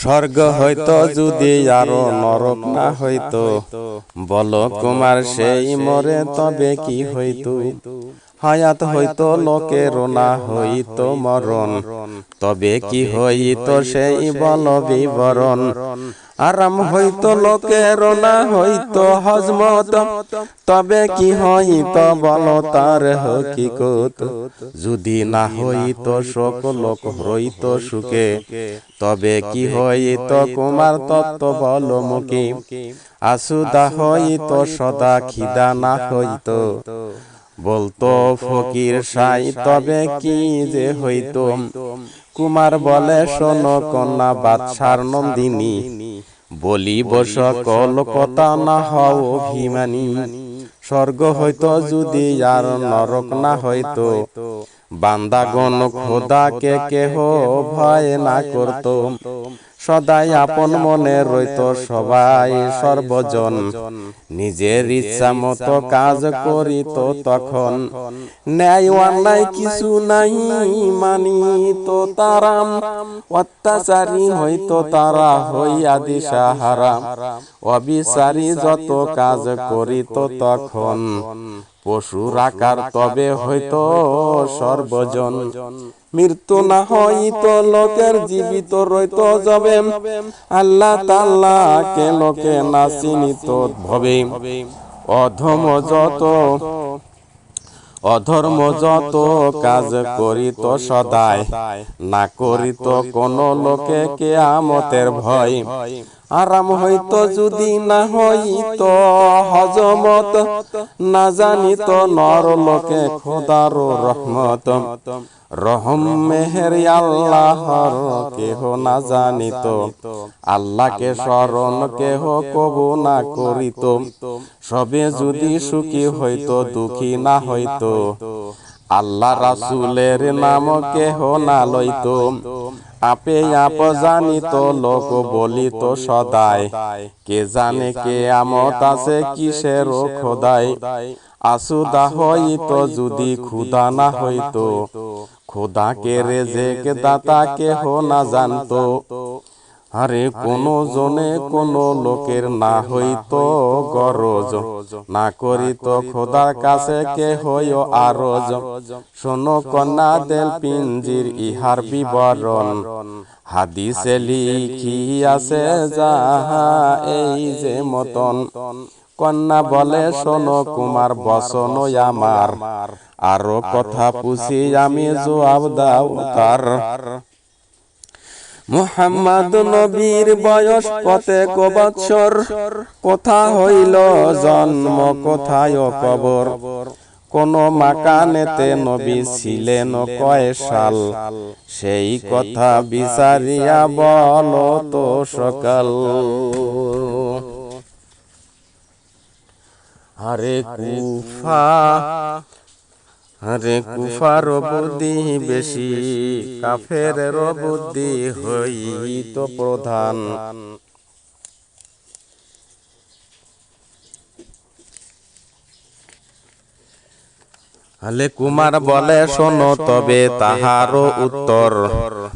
স্বর্গ হইতো যদি আরও নরক না হইতো। বল কুমার সেই মরে তবে কি হইতো? হায়াত হইতো লোকের না হইতো মরণ। তবে কি হইতো সেই বল বিবরণ? আরাম হইতো লোকের না হইতো হজমত তবে কি হইতো বল তার হকিকত? যদি না হইতো শোক লোক হইত সুখে। তবে কি হইত কুমার তত্ত্ব বল মুখে আসুদা হইত সদা খিদা না হইত। বলতো ফকির সাই তবে কি যে হইত? কুমার বলে শোন কন্যা বাদশার নন্দিনী। বলিব সকল কথা না হও অভিমানী। স্বর্গ হইতো যদি আর নরক না হইতো। বান্দাগণ খোদাকে কেহ ভয় না করত। সদাই আপন মনে রইত সবাই সর্বজন। নিজের ইচ্ছা মতো কাজ করিত তখন। ন্যায় অন্যায় কিছু নাই মানিত তারাম। অত্যাচারী হইত তারা হইয়া দিশাহারা অবিচারী যত কাজ করিত তখন। পশুর আকার তবে হইতো সর্বজন। মৃত্যু না হইতো লোকের জীবিত রইত যাবে। আল্লাহ তাল্লাহ কে লোকে না চিনিত ভবে। অধম যত অধর্ম যত কাজ করিত সদায় না করিত কোন লোকে কে আমতের ভয়। আরাম হইত যদি না হইত, হজমত না জানিত নর লোকে খোদার রহমত। রহম, মেহের আল্লাহর কেহ না জানিত, আল্লাহকে স্মরণ কেহ কবু না করিত। সবে যদি সুখী হইত, দুঃখী না হইত আল্লাহ রাসুলের নাম কেহ না লইত। আপে আপ জানিত, লোক বলিত সদায় কে জানে কে আমত আছে, কিসের খোদায় আসুদা হইত যদি ক্ষুদা না হইত। খোদাকে রেজেক দাতা কেহ না জানতো। আরে কোন জনে কোন লোকের না হইতো গরজ। না করিত খোদার কাছে কে হইও আরজ। শোনো কন্যা দেল পিঞ্জির ইহার বিবরণ। হাদিসে লিখি আছে যাহা এই যে মতন। কন্যা বলে, শোনো কুমার, বসন আমার। আরও কথা পুষি আমি জবাব দাও তার। মুহাম্মদ নবীর বয়স কতেক বৎসর? কোথা হইল জন্ম কোথায় কবর? কোন মাকানেতে নবী ছিলেন কয় সাল? সেই কথা বিচারিয়া বল তো সকাল। আরে কুফা আরে কুফার বুদ্ধি বেশি কাফের বুদ্ধি হইত প্রধান। হলে কুমার বলে, শোনো তবে তাহারও উত্তর।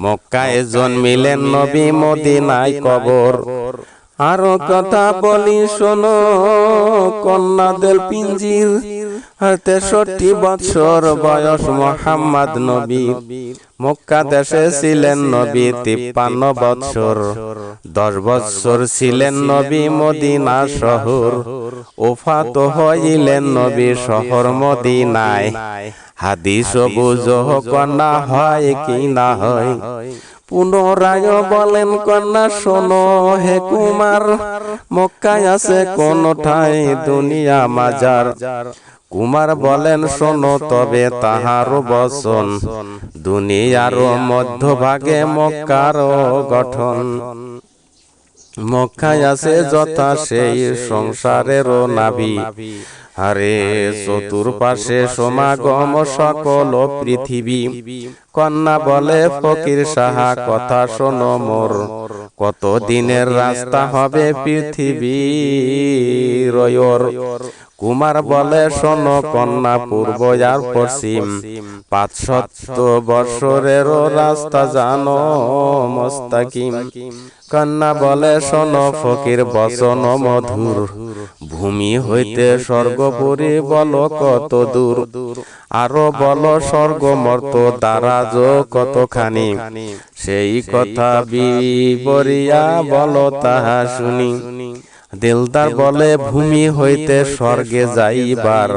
মক্কায় জন্মিলেন নবী, মদিনায় কবর। আরও কথা বলি, শোনো কন্যা দেল পিঞ্জির তেষট্টি বছর বয়স মোহাম্মদ নবী। মক্কা দেশে ছিলেন নবী তিপ্পান্ন বছর দশ বছর ছিলেন নবী মদিনা শহর। ওফাত হইলেন নবী শহর মদিনায়। হাদিস বুঝ কন্যা হয় কি না হয়। পুনরায় বলেন কন্যা শোনো হে কুমার মক্কায় আছে কোন ঠাই দুনিয়া মাজার। কুমার বলেন শোনো তবে তাহার বসন দুনিয়ার মধ্যভাগে মক্কার গঠন। মক্কায় আছে যথা সেই সংসারের নাভি। আরে চতুর্পাশে সমাগম সকল পৃথিবী। কন্যা বলে ফকির সাহা কথা শোনো মোর। কত দিনের রাস্তা হবে পৃথিবী। রয়র। কুমার বলে, শোন কন্যা পূর্ব আর পশ্চিম, পাঁচশত বৎসরেরও রাস্তা জানো মস্তাকিম। কন্যা বলে, শোন ফকির, বচন মধুর, ভূমি হইতে স্বর্গপুরী বল কত দূর, আরও বল স্বর্গ মর্ত দারাজ কতখানি? সেই কথা বিবরিয়া বল তাহা শুনি। দিলদার বলে ভূমি হইতে স্বর্গে যাইবার।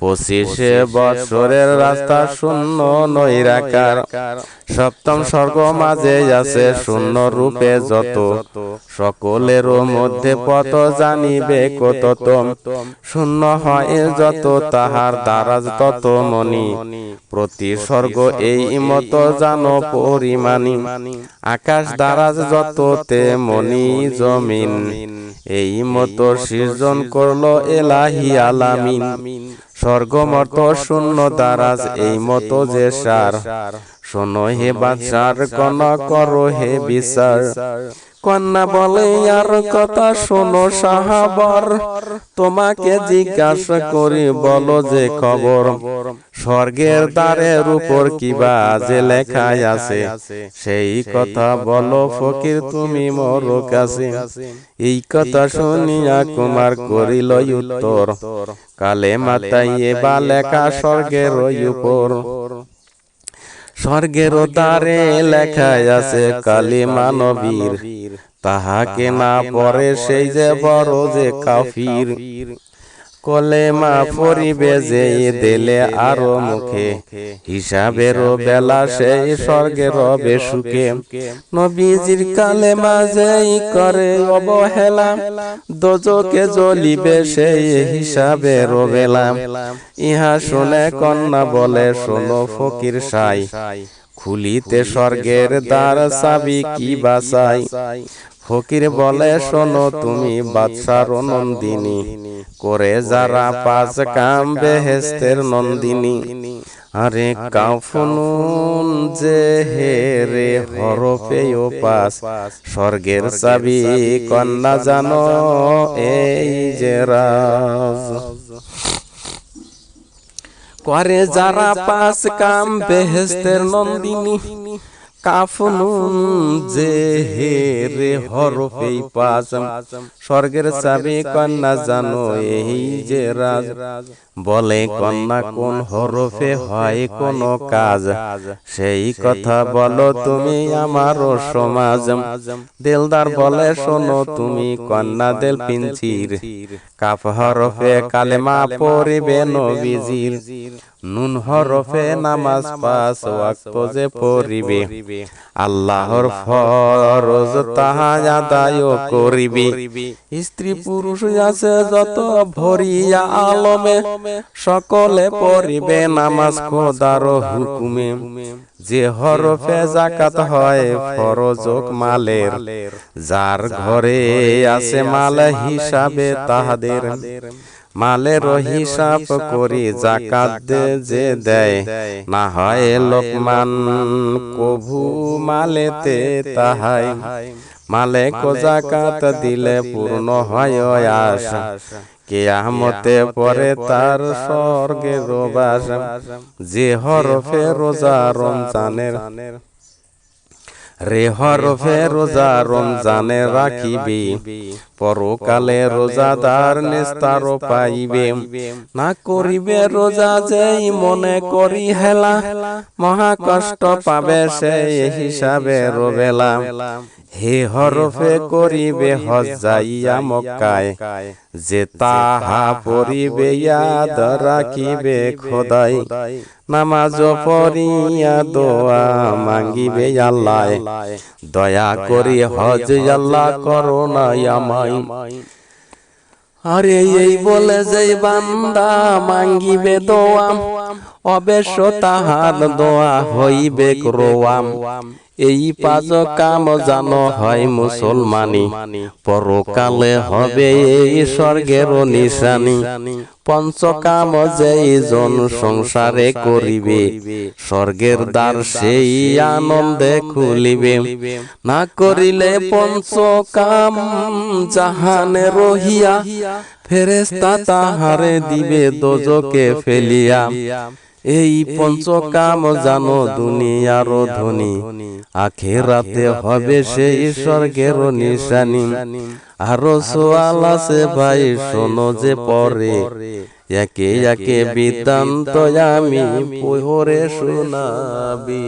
পঁচিশে বৎসরের রাস্তা শূন্য নৈরাকার। সপ্তম স্বর্গ মাঝে আছে শূন্য রূপে যত। সকলেরও মধ্যে পত জানিবে কত শূন্য হয় যত তাহার দারাজ তত মনি প্রতি স্বর্গ এই মত জানো পরিমাণি। আকাশ দারাজ যত তে মনি জমিন। এই মতো সৃজন করল এলাহি আলামিন। স্বর্গমর্ত শূন্য দারাজ এই মতো যে সার। শোনো হে বাদশার কন করো হে বিচার। কন্যা বলে আর কথা শোনো সাহাবর। তোমাকে জিজ্ঞাসা করি বলো যে খবর। স্বর্গের দ্বারের উপর কিবা যে লেখায় আছে সেই কথা বলো ফকির তুমি মোর কাছে। এই কথা শুনিয়া কুমার করিল উত্তর। কালে মাতাই বা লেখা স্বর্গের উপর। স্বর্গের তারে লেখা আছে কালী মানবীর। তাহাকে না পরে সেই যে বড় যে কাফির। কলেমা পরিবে যে দেলে আরও মুখে। হিসাবেরও বেলা সেই স্বর্গের বেসুকে নবীজির কালেমা যেই করে অবহেলা দোজকে জ্বলিবে সেই হিসাবের বেলা ইহা শুনে কন্যা বলে, শোনো ফকির সাই, খুলিতে স্বর্গের দ্বার চাবি কি বাসাই? ফকির বলে শোনো তুমি বাদশার নন্দিনী। করে যারা পাঁচ কাম বেহেস্তের নন্দিনী। আরে কাফনুন যে হে রে হরফে ও পাস স্বর্গের চাবি কন্যা জানো এই যে রাজ। করে যারা পাঁচ কাম বেহেস্তের নন্দিনী। কাফনুন যে হে রে হরফে পাঁচ স্বর্গের চাবি কন্যা জানো এই যে রাজ। বলে কন্যা কোন হরফে হয় কোন কাজ। সেই কথা বলো তুমি আমারও সমাজ। দিলদার বলে শোনো তুমি কন্যা দেল পিঞ্চির কাফ হরফে কালেমা পড়িবে নবীজির। নুন হরফে নামাজ পাস ওয়াক্ত যে পড়িবে। আল্লাহর ফরজ তাহা আদায় করিবে। স্ত্রী পুরুষ আছে যত ভরিয়া আলমে। সকলে পড়িবে নামাজ খোদার হুকুমে। যে হরফে জাকাত হয় ফরজক মালের। যার ঘরে আছে মাল হিসাবে তাহাদের। মালের হিসাব করি জাকাত যে দেয়। না হয় লোকমান কভু মালেতে তাহাই। মালে কো জাকাত দিলে পূর্ণ হয় আশা। কেয়ামতে পরে তার স্বর্গে রোবাস যে হরফে রোজা রমজানের রে হরফে রোজা রমজানে রাখিবে। পরকালে রোজাদার নিস্তার পাইবে। না করিবে রোজা যেই মনে করি হেলা। মহা কষ্ট পাবে সেই হিসাবে রোবেলা। হে হরফে করিবে হজ যাইয়া মক্কায়। যে তাহা পরিবে ইয়াদ রাখিবে খোদাই। নামাজ পড়িয়া দোয়া মাঙ্গিবে আল্লাহ। দয়া করি হজ আল্লাহ করো না আমায়। আরে এই বলে যে বান্দা মাঙ্গিবে দোয়া অবশ্য তাহার দোয়া হইবে রোয়াম। এই পাঁচ কাম জানো হয় মুসলমানি। পরকালে হবে এই স্বর্গের নিশানি। পঞ্চকাম যেই জন সংসারে করিবে স্বর্গের দ্বার সেই আনন্দে খুলিবে। না করিলে পঞ্চকাম জাহানে রহিয়া। ফেরেস্তা তাহারে দিবে দোজকে ফেলিয়া। এই পঞ্চকাম জানো দুনিয়ার ধনী আখেরাতে হবে সেই স্বর্গের নিশানি। আরও সোয়াল আছে ভাই শোনো যে পরে। একে একে বৃত্তান্ত আমি পোহরে শোনাবি।